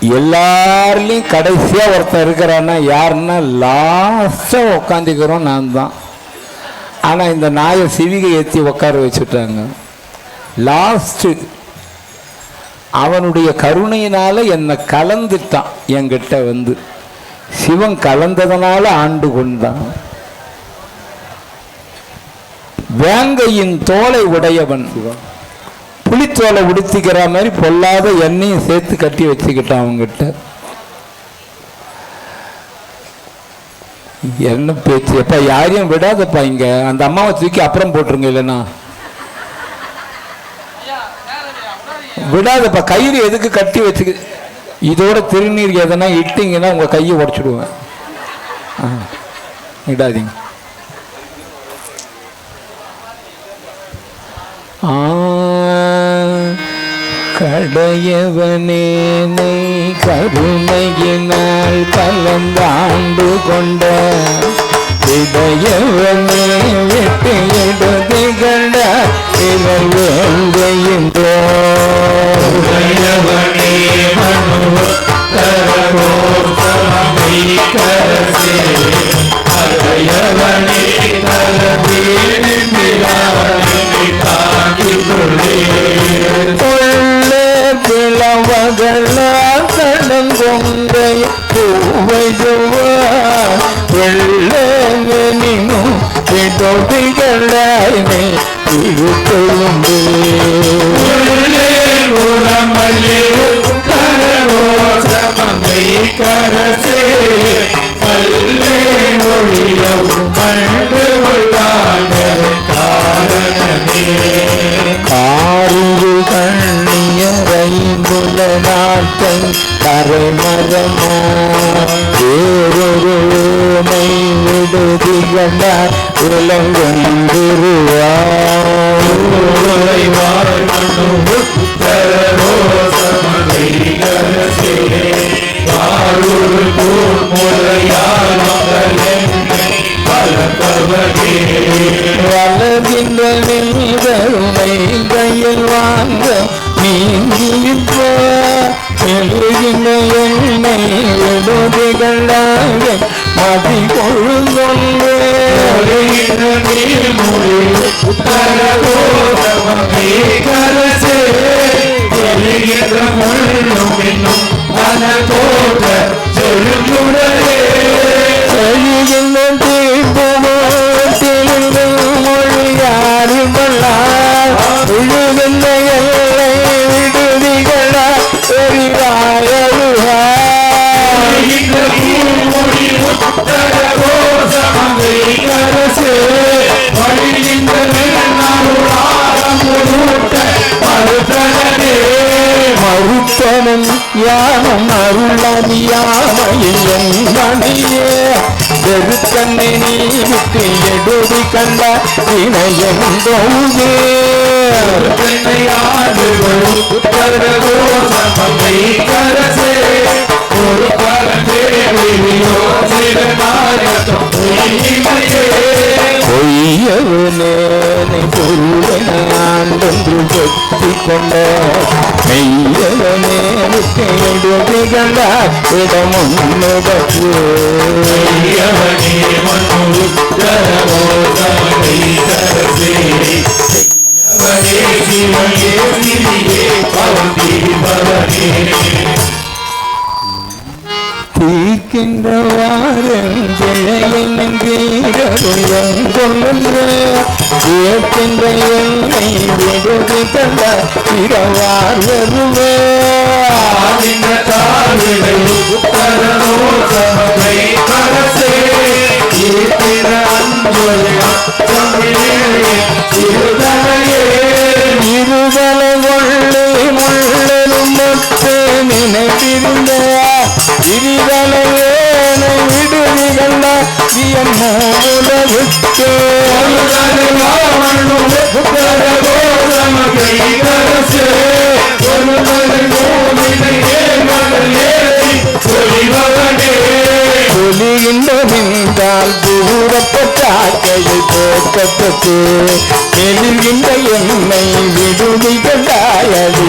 எல்லார்லேயும் கடைசியாக ஒருத்தன் இருக்கிறான்னா யாருன்னா லாஸ்ட்டாக உட்காந்துக்கிறோம் நான் தான் ஆனால் இந்த நாயை சிவிகை ஏற்றி உட்கார வச்சுட்டாங்க. லாஸ்ட்டு அவனுடைய கருணையினால் என்னை கலந்துட்டான் என்கிட்ட வந்து. சிவன் கலந்ததனால ஆண்டு கொண்டான். வேங்கையின் தோலை உடையவன் புளித்தோலை உடுத்திக்கிற மாதிரி பொல்லாத எண்ணெயும் சேர்த்து கட்டி வச்சுக்கிட்டான் அவங்ககிட்ட என்ன பேச்சு? எப்ப யாரையும் விடாதப்பா இங்க. அந்த அம்மாவை தூக்கி அப்புறம் போட்டுருங்க இல்லைண்ணா விடாதப்பா கயிறு எதுக்கு கட்டி வச்சுக்க? இதோட திருநீர் எதனா இட்டிங்கன்னா உங்க கையை உடச்சிடுவேன். ஆ, விடாதீங்க. ஆ, கடையவனே நீ கருணையினால் கலந்தாண்டு கொண்ட இடையவனே விட்டு எடுத்துகண்ட இவள் வேங்கையின்றோ கொள்ளே பிளவகளால் கடங்கொங்கை கரசே. பல்லே விதொடிகளாய் இருப்பெழும்பு காரிரு கரைமரமா வேறொரு ஊமை விடுதிகளார் வளர்கின்ற வெண்ணிதருமை கையில் வாங்க நீங்கிப்ப எழுகின்ற எண்ணெய் விடுதிகளாக மதி கொழுங்கொண்டு எழுகின்ற ಬಂದ ಇಡಮನ್ನು ಬಗ್ಗು ಶಿವನೇ ಶಿವನೇ ಶಿವಿಗೆ ಪವಂತಿ ಪವನೇ இடமுன்னுடற்று தீர்க்கின்ற என்னை விடுதி கண்ட இரவார் வருவே இருதலை கொள்ளை முள்ளலும் மொட்டு நினைத்திருந்த இருதலை ஏனை விடுதி கண்ட என்ன உலகுக்கு சொல்லுகின்ற நின்றால் தூரப்பட்டாக்கையை போக்கப்பட்டு மெழுகின்ற எண்ணெய் விடுதி கண்டாயடி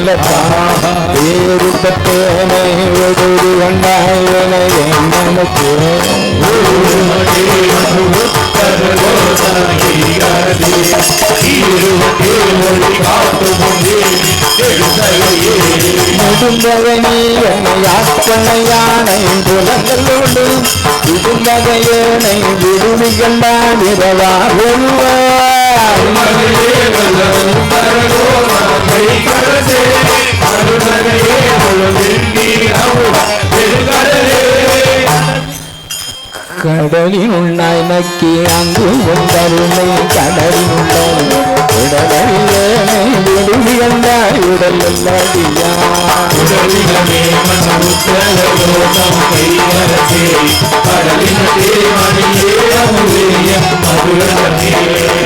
மணிமலப்பா வேறுபட்டேனை ஒடுது கண்டாயனை புலங்களோடு விடுந்தகையேனை விடுவி இரவா கடலின் உண்ணாய் நக்கி அங்கு உண்டருமை கடலின் உண்டாய் உடலிலேனை விடுவி கண்டாய் உடல் இல்லாதியா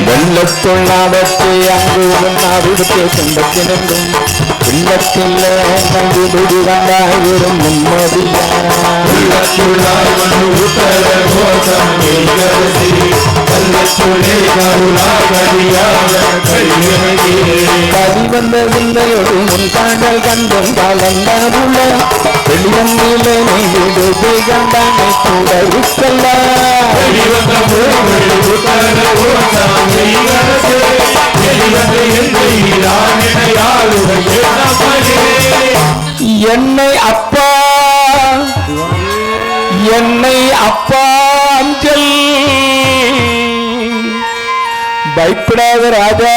வெள்ளத்துள்ளாதத்தை அங்கு உண்ணாவிடுத்து துன்பத்தினும் உள்ளத்தில் விடுதி கண்டாயிரும் நிம்மதியா கவி வந்த வில்லையோடு முன் காண்டல் கண்டும் கலந்தாருள்ள வெளிவந்திலே நீ விடுதி கண்டானை கூட இருக்கல்ல என்னை அப்பா என்னை அப்பா அஞ்சல். பயப்படாத ராஜா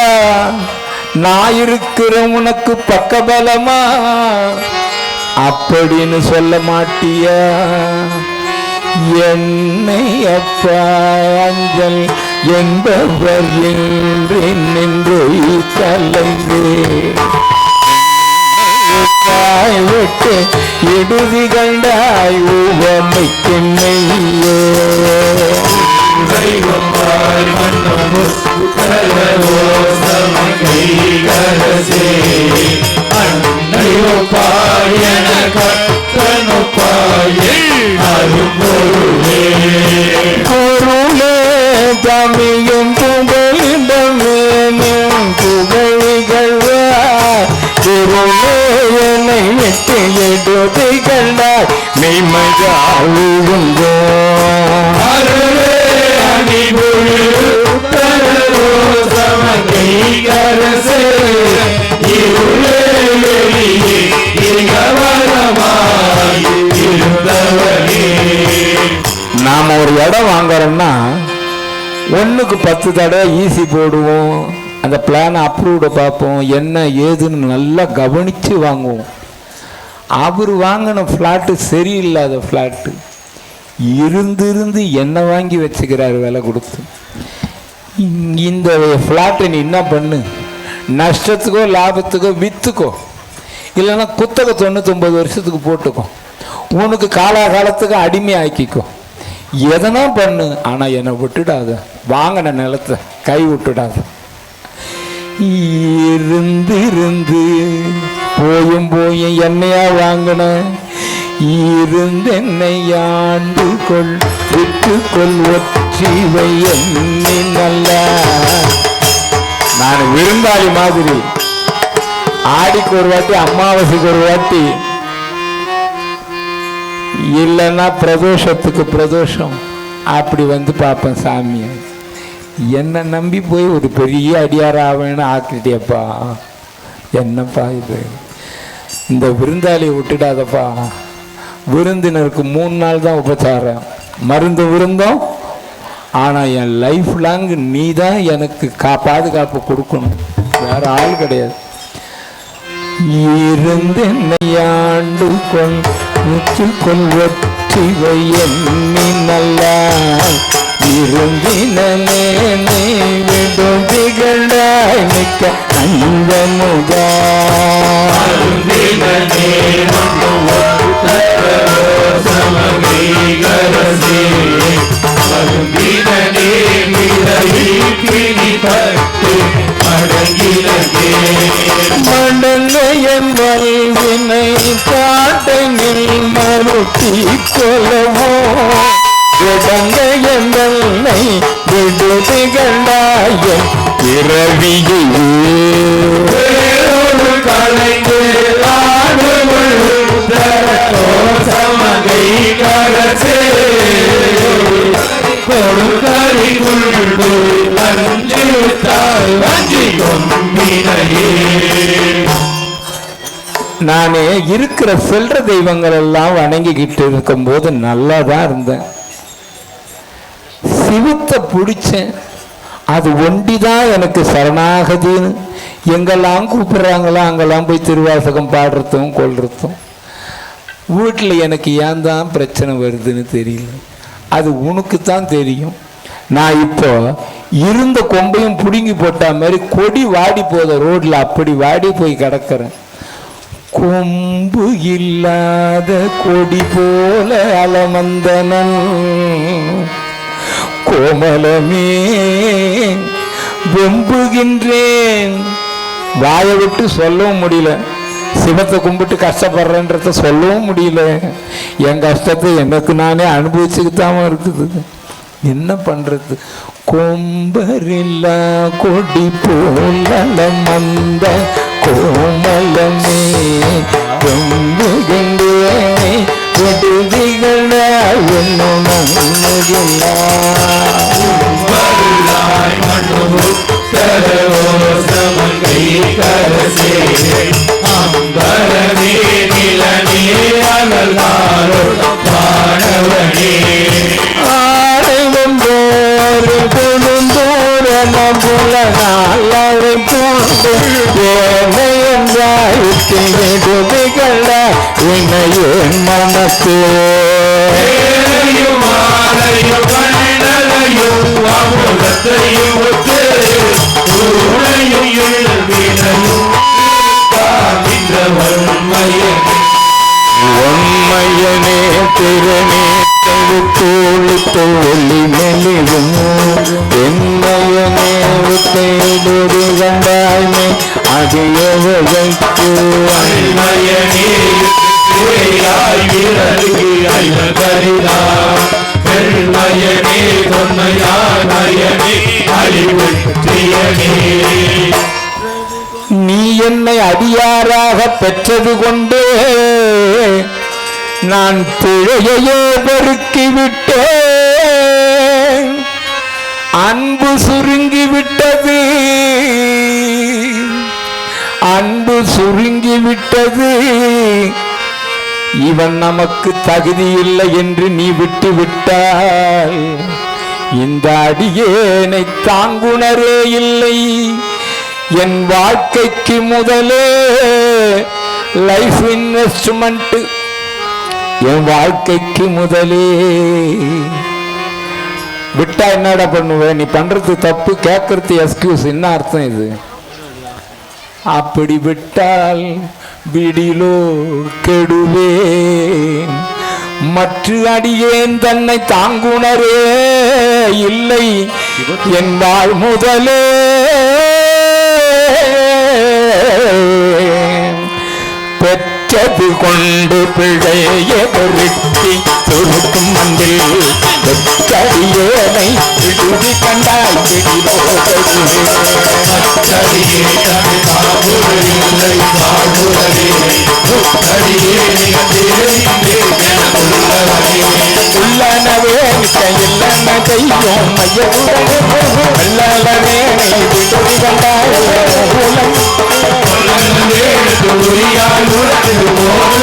நான் இருக்கிற உனக்கு பக்கபலமா? அப்படின்னு சொல்ல மாட்டியா? என்னை அப்பா அஞ்சல். என்பவர் என்று நின்று கலைந்து காய் விட்டு இடுதி கண்டாய் உவமைக்கின்னையோ பொருளே விட்டு எடுதி கண்டாய் மெய்மையாளுங்கோ நாம ஒரு இடம் வாங்குறோம்னா ஒண்ணுக்கு பத்து தடவை ஈஸி போடுவோம் அந்த பிளானை அப்ரூவ்டு பார்ப்போம் என்ன ஏதுன்னு நல்லா கவனித்து வாங்குவோம் அவர் வாங்கின ஃப்ளாட்டு சரியில்லாத ஃப்ளாட்டு இருந்திருந்து என்ன வாங்கி வச்சுக்கிறாரு விலை கொடுத்து. இந்த ஃப்ளாட்டை நீ என்ன பண்ணு? நஷ்டத்துக்கோ லாபத்துக்கோ விற்றுக்கோ இல்லைன்னா குத்தகை தொண்ணூத்தொம்பது வருஷத்துக்கு போட்டுக்கோ. உனக்கு காலாகாலத்துக்கு அடிமை ஆக்கிக்கோ. எதனா பண்ணு ஆனால் என்னை விட்டுடாத. வாங்கின நிலத்தை கை விட்டுடாத. இருந்து இருந்து போயும் போயும் என்னையா வாங்கின? இருந்து என்னையாண்டு கொள் விட்டுக்கொள் ஒற்றிவை நல்ல நான் விருந்தாளி மாதிரி. ஆடிக்கு ஒரு வாட்டி அமாவாசைக்கு ஒரு வாட்டி. இல்லைன்னா பிரதோஷத்துக்கு பிரதோஷம். அப்படி வந்து பார்ப்பேன் சாமியை. என்னை நம்பி போய் ஒரு பெரிய அடியார் ஆவேன்னு ஆக்கிட்டியப்பா. என்னப்பா இது? இந்த விருந்தாளியை விட்டுடாதப்பா. விருந்தினருக்கு மூணு நாள் தான் உபச்சாரம். மருந்து விருந்தோம். ஆனால் என் லைஃப் லாங் நீ தான் எனக்கு கா பாதுகாப்பு கொடுக்கணும். வேற ஆள் கிடையாது. இருந்து என்னை ஆண்டு கொள் முற்று கொள் ஒற்றிவை எண்ணி நல்லா இருந்தினமே நீ விடும் திகழாய் மிக்க அந்த முதா மடங்க வல்வினை வாழ்வினை மறுத்தி கொள்ளவோ. கொலவோ இடங்க என்னை விடுதி பிறவியை கலைந்து சமகை கரசே கொடுக்கறி அஞ்சு தாய் கொம்பினையே நானே இருக்கிற செல்ற தெய்வங்கள் எல்லாம் வணங்கிக்கிட்டு இருக்கும்போது நல்லா தான் இருந்தேன். சிவத்தை பிடிச்சேன். அது ஒண்டிதான் எனக்கு சரணாகதின்னு. எங்கெல்லாம் கூப்பிடுறாங்களோ அங்கெல்லாம் போய் திருவாசகம் பாடுறதும் கொள்றதும் வீட்டில் எனக்கு ஏன் தான் பிரச்சனை வருதுன்னு தெரியல. அது உனக்கு தான் தெரியும். நான் இப்போ இருந்த கொம்பையும் பிடுங்கி போட்ட மாதிரி கொடி வாடி போத ரோட்டில் அப்படி வாடி போய் கிடக்கிறேன். கொம்பு இல்லாத கொடி போல அலமந்தனன். கோமலமே வெம்புகின்றேன். வாயை விட்டு சொல்லவும் முடியல. சிவத்தை கும்பிட்டு கஷ்டப்படுறேன்றத சொல்லவும் முடியல. என் கஷ்டத்தை எனக்கு நானே அனுபவிச்சுக்கிட்டாம இருக்குது. என்ன பண்றது? கொம்பரில்லா கொடி போல மந்த கோமலமே. வெம்புகின்றேனே. விடுதிகள என்னும் நன்மையில்லா வருளாய் மண்ணு தரவோ சமங்கை கரசே அம்பரமே நிலனே அனலாரோ பாடவனே ஆரைவந்தோறு கொழுந்தோர நம்புல நாளரை போன்று ஏனையன்றாயிட்டு விடுதிகள இணையே மனக்கு ஏழையும் உண்மையனே திறனே தோழி ஒளி மெலிவும் என்மையனே தேடு கண்டாய்மை அது எவகைக்கு அன்மையனே இறையாய் பெருமயனே தொன்மையானயனே நீ என்னை அடியாராக பெற்றது கொண்டே. நான் பிழையையே பெருக்கிவிட்டேன். அன்பு சுருங்கிவிட்டது. அன்பு சுருங்கிவிட்டது. இவன் நமக்கு தகுதி இல்லை என்று நீ விட்டு விட்டால் இந்த அடியேனை தாங்குணரே இல்லை. என் வாழ்க்கைக்கு முதலே லைஃப் இன்வெஸ்ட்மெண்ட் என் வாழ்க்கைக்கு முதலே. விட்டா என்னடா பண்ணுவ? நீ பண்றது தப்பு கேட்கறது எக்ஸ்கியூஸ் என்ன அர்த்தம் இது? அப்படி விட்டால் விடிலோ கெடுவேன். மற்ற அடியேன் தன்னை தாங்குணரே இல்லை. என்பாள் முதலே. பெற்றது கொண்டு பிழைய பொருட்டி மண்ணில் மந்தில் வெற்றடியேனை விடுதி கண்டாய் உள்ளனவே இல்லன தெய்வம் மையவுடனே விடுதி கண்டாய். மூலம் எறும்புகளான்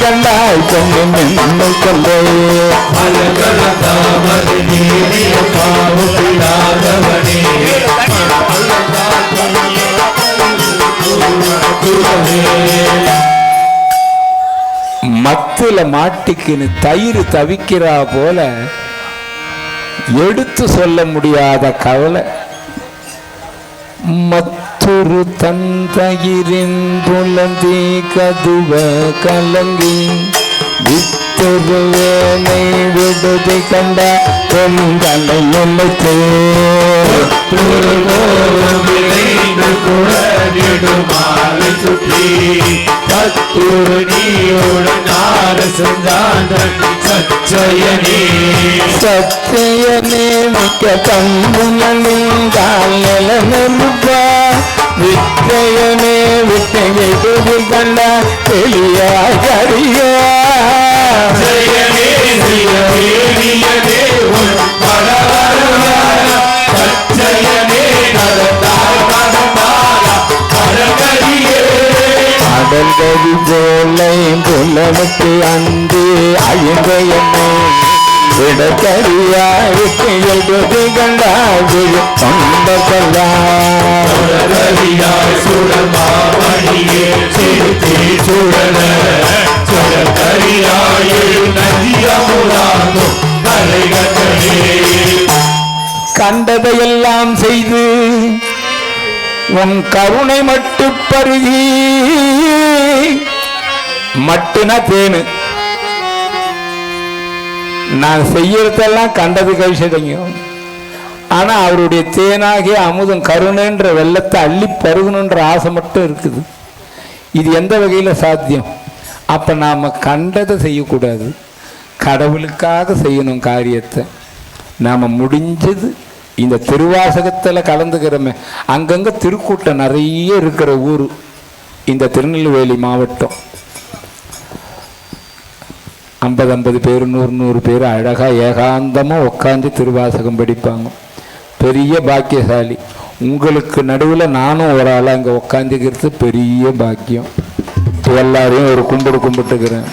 கண்டாய் பொண்ணு நின்று கொள்ளே அலங்கலந்தாமது மத்துல மாட்டிக்கின்னு தயிர் தவிக்கிறா போல எடுத்து சொல்ல முடியாத கவலை. மற்றொரு தந்தயிரின் புலந்தி கதுவ கலங்கி வித்தொரு வேலை விடுதி கண்ட பொங்கலை நினைத்தே. சுற்றி கத்தூர் நீயுடன் நார செஞ்சாந்தன் சச்சயனே. சத்தியனே மிக்க தம்புலிங்கால் நிலநிற்ப வித்தையனே வித்தையை புது கண்ட வெளியாய் கரியா ஜெயனே ஜெயவேலியனே உன் பரவரவார சச்சயனே நடந்தாய் நடந்தாரா பரகரியே அடல் கவி போலை புலனுக்கு அன்று அழிந்த என்னை. விடக்கரியா வித்தையில் புது கொண்ட கொள்ளா சுடமாமணியே சேர்த்தே சுடல சுடக்கரியாய் நதியமுதாகும் கரைகட்டனே கண்டதையெல்லாம் செய்து உன் கருணை மட்டு பருகி மட்டுனா தேனு. நான் செய்யறதெல்லாம் கண்டது கழிச்சடைங்க ஆனா அவருடைய தேனாகிய அமுதம் கருணைன்ற வெள்ளத்தை அள்ளி பருகணுன்ற ஆசை மட்டும் இருக்குது. இது எந்த வகையில் சாத்தியம்? அப்போ நாம் கண்டதை செய்யக்கூடாது. கடவுளுக்காக செய்யணும் காரியத்தை. நாம் முடிஞ்சது இந்த திருவாசகத்தில் கலந்துக்கிறோமே. அங்கங்கே திருக்கூட்டம் நிறைய இருக்கிற ஊர். இந்த திருநெல்வேலி மாவட்டம். ஐம்பது ஐம்பது பேர் நூறு நூறு பேர் அழகாக ஏகாந்தமாக உட்காந்து திருவாசகம் படிப்பாங்க. பெரிய பாக்கியசாலி. உங்களுக்கு நடுவில் நானும் ஒரு ஆளாக அங்கே உட்காந்துக்கிறது பெரிய பாக்கியம். எல்லாரையும் ஒரு கும்பிடு கும்பிட்டுக்கிறேன்.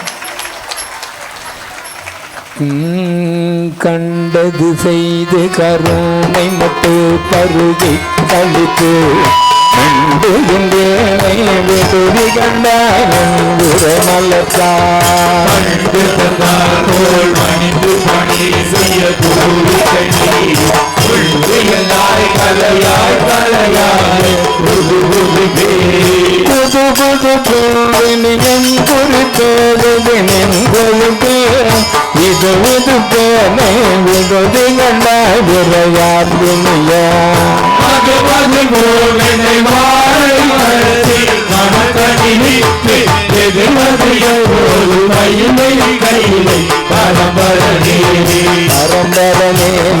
கண்டது செய்து கருணை மட்டு பருகி கழித்து மண்டுகின்றேனை விடுதி கண்டாய் மலர்த்தாய் மணிந்து பணி செய்ய தூவிக்கணி உள்ளுயலாய் கலையாய் கலையாய் புது புது புது புது பூவினியம் குறித்தது இது இது விடுதி கண்டாய் விரையார் துணியா மது மது கோவினை மாறை மரத்தி மனக்கடி நிற்கு எதிர்மது எப்போது மயிலை கையிலை பரம்பரனே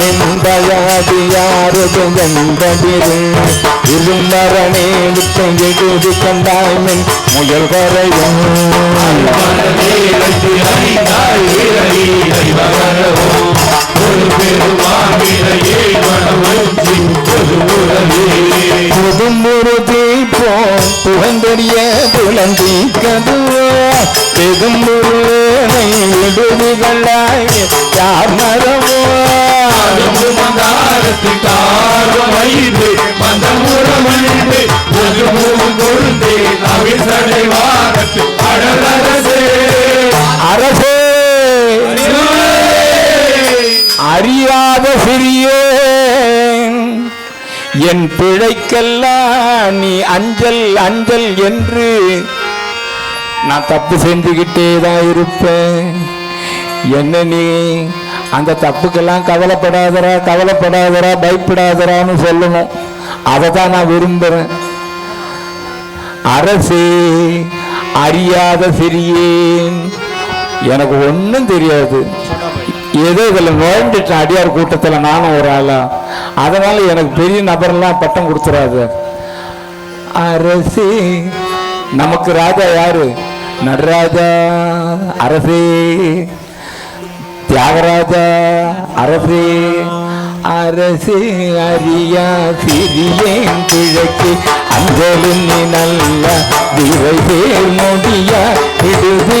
நின்றயாதியாரது விட்டு எழுதி கண்டாய்மின் முயல் வரையும் அறிந்தாய் புதுமுருதி போ புகந்தெரிய புலந்தி கதுவோ. யார் மரமோ கொழுந்தே வாரத்து அரசே அறியாத சிறியேன். என் பிழைக்கெல்லாம் நீ அஞ்சல் அஞ்சல் என்று நான் தப்பு செஞ்சுக்கிட்டே தான் இருப்பேன். என்ன நீ அந்த தப்புக்கெல்லாம் கவலைப்படாதரா கவலைப்படாதரா பயப்படாதரான்னு சொல்லணும். அதை தான் நான் விரும்புகிறேன் அரசே அறியாத சிறியேன். எனக்கு ஒன்றும் தெரியாது. ஏதோ இதில் நுழைஞ்சிட்டேன் அடியார் கூட்டத்தில் நானும் ஒரு ஆளா. அதனால எனக்கு பெரிய நபர்லாம் பட்டம் கொடுத்துறாது. அரசே நமக்கு ராஜா யாரு? நடராஜா அரசே. தியாகராஜா அரசே. அரசி அரியா சிறியேன் கிழக்கு. அஞ்சலும் நீ நல்ல திரைசே முடியா விடுதி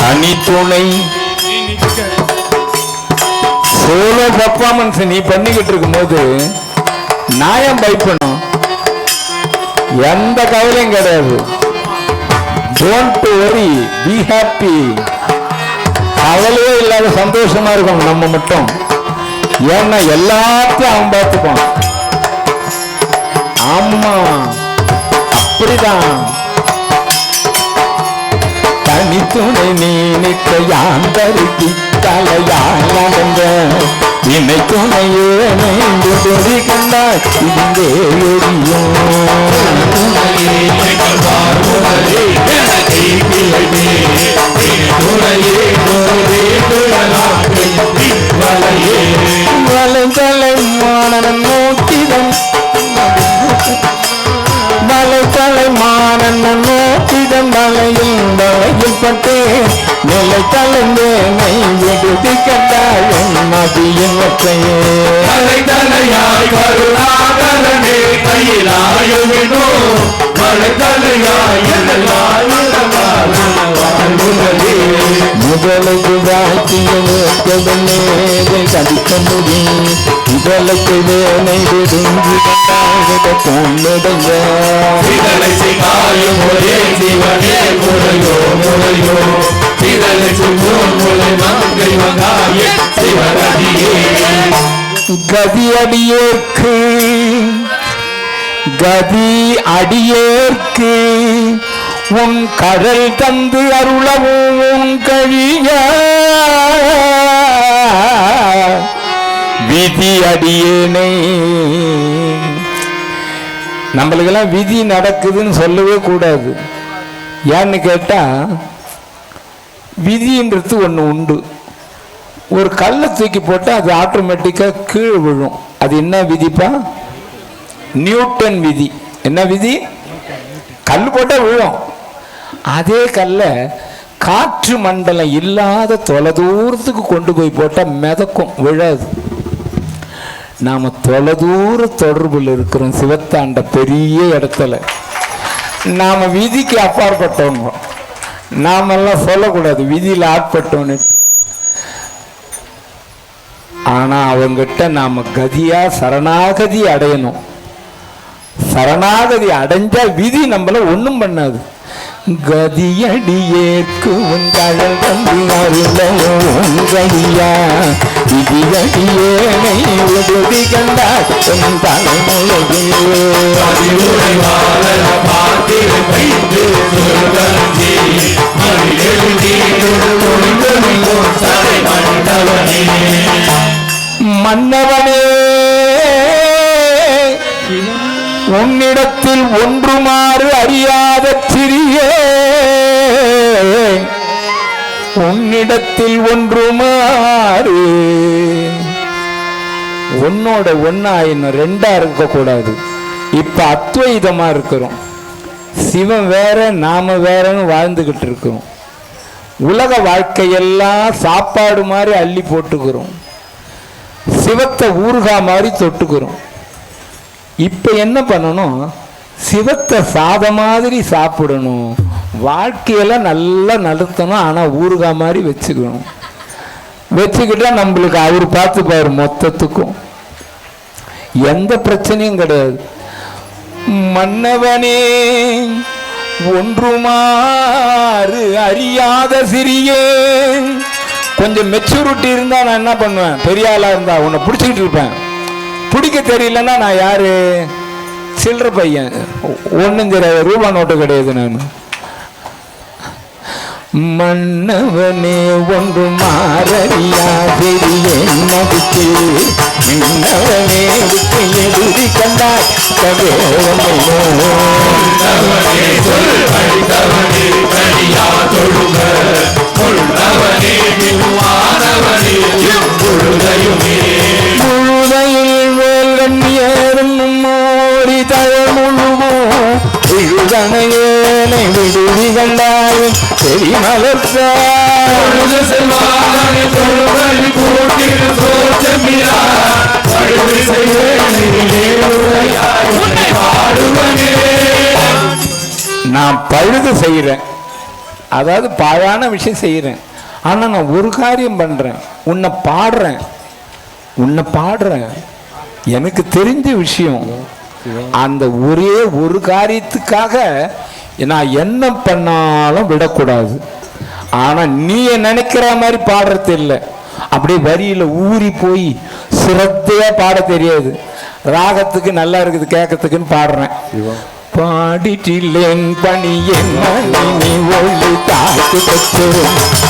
தனித்துணை சோலோ பர்ஃபார்மன்ஸ் நீ பண்ணிக்கிட்டு இருக்கும்போது நாயம் பயப்படணும். எந்த கவலையும் கிடையாது. டோன்ட் வரி பி ஹாப்பி கவலையே இல்லாத சந்தோஷமா இருக்கும் நம்ம மட்டும். ஏன்னா எல்லாத்தையும் அவன் பார்த்துப்பான். ஆமா அப்படிதான். தனித்துணை நீ நிற்க யாந்தருக்கி தலையால் நடந்த இணை துணையே நெய்ந்து கண்டாய் இங்கே எரியும். துணையே எங்கள் மாணவன் நோக்கிடம் வலையில் வலையில் பட்டே நிலை கலந்தேனை விடுதி கண்டாயும் மதியின் ஒற்றையே. தலை தலையாய் கருணாகரனே கையிலாயுமினோ மலை தலையாய் முதலுக்கு வாழ்த்தியதை கடிக்க முடியும் முதலுக்கு வேலை விடுங்கி ஒரே சிவனே முறையோ முறையோ. கதி அடியேற்கு கதி அடியேற்கு உன் கடல் தந்து அருளவும் உன் கழிய. விதி அடியேனே நம்மளுக்கெல்லாம் விதி நடக்குதுன்னு சொல்லவே கூடாது. ஏன்னு கேட்டால் விதின்றது ஒன்று உண்டு. ஒரு கல்லை தூக்கி போட்டால் அது ஆட்டோமேட்டிக்காக கீழே விழும். அது என்ன விதிப்பா? நியூட்டன் விதி. என்ன விதி? கல் போட்டால் விழும். அதே கல்லை காற்று மண்டலம் இல்லாத தொலைதூரத்துக்கு கொண்டு போய் போட்டால் மிதக்கும் விழாது. நாம் தொலைதூர தொடர்பில் இருக்கிறோம் சிவத்தாண்ட பெரிய இடத்துல. நாம் விதிக்கு அப்பாற்பட்டவங்க. நாமெல்லாம் சொல்லக்கூடாது. விதியில் ஆட்பட்டோன்னு ஆனா அவங்கிட்ட நாம கதியா சரணாகதி அடையணும். சரணாகதி அடைஞ்சா விதி நம்மள ஒண்ணும் பண்ணாது. கதியடியேற்கு உன் கழல் வந்து அருளும் கதியா விதியடியேனை உதவி கண்டார் உன் தலைமுறையில் மன்னவனே உன்னிடத்தில் ஒன்றுமாறு அறியாத சிறிய. உன்னிடத்தில் ஒன்றுமாறு உன்னோட ஒன்னா இன்னும் ரெண்டா இருக்க கூடாது இப்ப அத்வைதமா இருக்கிறோம். சிவன் வேற நாம வேறன்னு வாழ்ந்துகிட்டு இருக்கிறோம். உலக வாழ்க்கையெல்லாம் சாப்பாடு மாதிரி அள்ளி போட்டுக்கிறோம். சிவத்தை ஊறுகா மாதிரி தொட்டுக்கிறோம். இப்போ என்ன பண்ணணும்? சிவத்தை சாத மாதிரி சாப்பிடணும். வாழ்க்கையில் நல்லா நடத்தணும். ஆனால் ஊறுகா மாதிரி வச்சுக்கணும். வச்சுக்கிட்டா நம்மளுக்கு அவர் பார்த்துப்பாரு மொத்தத்துக்கும். எந்த பிரச்சனையும் கிடையாது. மன்னவனே ஒன்றுமாறு அறியாத சிறியே. கொஞ்சம் மெச்சூரிட்டி இருந்தா நான் என்ன பண்ணுவேன்? பெரிய ஆளாக இருந்தா உன்னை பிடிச்சிக்கிட்டு இருப்பேன். பிடிக்க தெரியலன்னா நான் யாரு? சில்லற பையன். ஒன்றும் தெரியாது. ரூபா நோட்டு கிடையாது நான். மன்னவனே ஒன்று மாறியா பெரிய நடிக்கு மின்னவனே விட்டு எதிரி கண்டாய். கவேரமையோ வேல்கண் ஏறும் மோடி தழல் விடுதி கண்டாயும் செடி மலர்த்தாய். பொழுது கூட்டில் சோற்றமிரா பழுது நான் பழுது செய்கிறேன். அதாவது பாழான விஷயம் செய்கிறேன். ஆனால் நான் ஒரு காரியம் பண்ணுறேன் உன்னை பாடுறேன். உன்னை பாடுறேன். எனக்கு தெரிஞ்ச விஷயம் அந்த ஒரே ஒரு காரியத்துக்காக நான் என்ன பண்ணாலும் விடக்கூடாது. ஆனால் நீ நினைக்கிற மாதிரி பாடுறது இல்லை. அப்படியே வரியில் ஊறி போய் சிரத்தையாக பாட தெரியாது. ராகத்துக்கு நல்லா இருக்குது கேட்கறதுக்குன்னு பாடுறேன். பாடிட்டில்லேன் பணி என்ன நீ ஒளி தாக்கு பெற்றோம்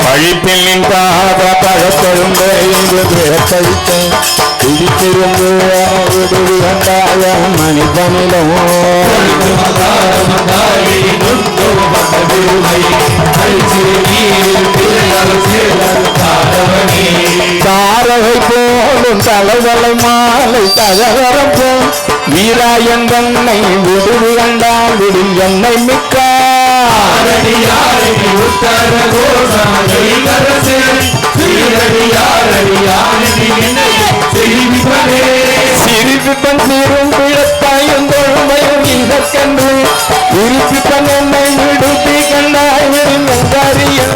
பழிப்பின் பாத பழக்கொழுந்து என்று பேர்த்தளித்தேன் பிடித்திருந்து விடுதி கண்டாய தாரகை போலும் தலைவலை மாலை தகவரம் வீராயன் தன்னை விடுதி கண்டால் விடும் என்னை மிக்க சிரிப்பிப்பன் சீரும் பிழத்தாயும் தொழுமையும் இதற்கென்று உரிப்பிப்பன் என்னை விடுத்தி கண்டாய் விடும் எங்கறியா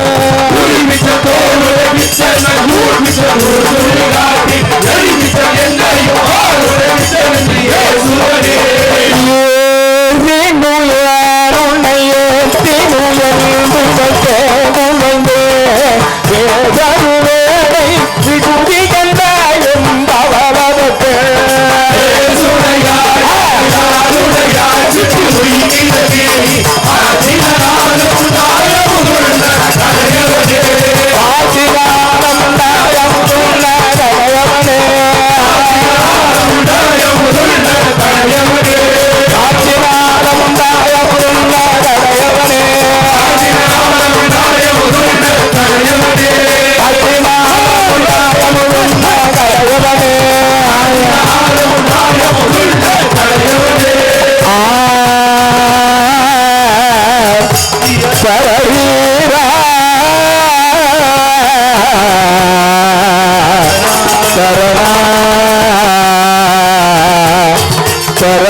சரீரா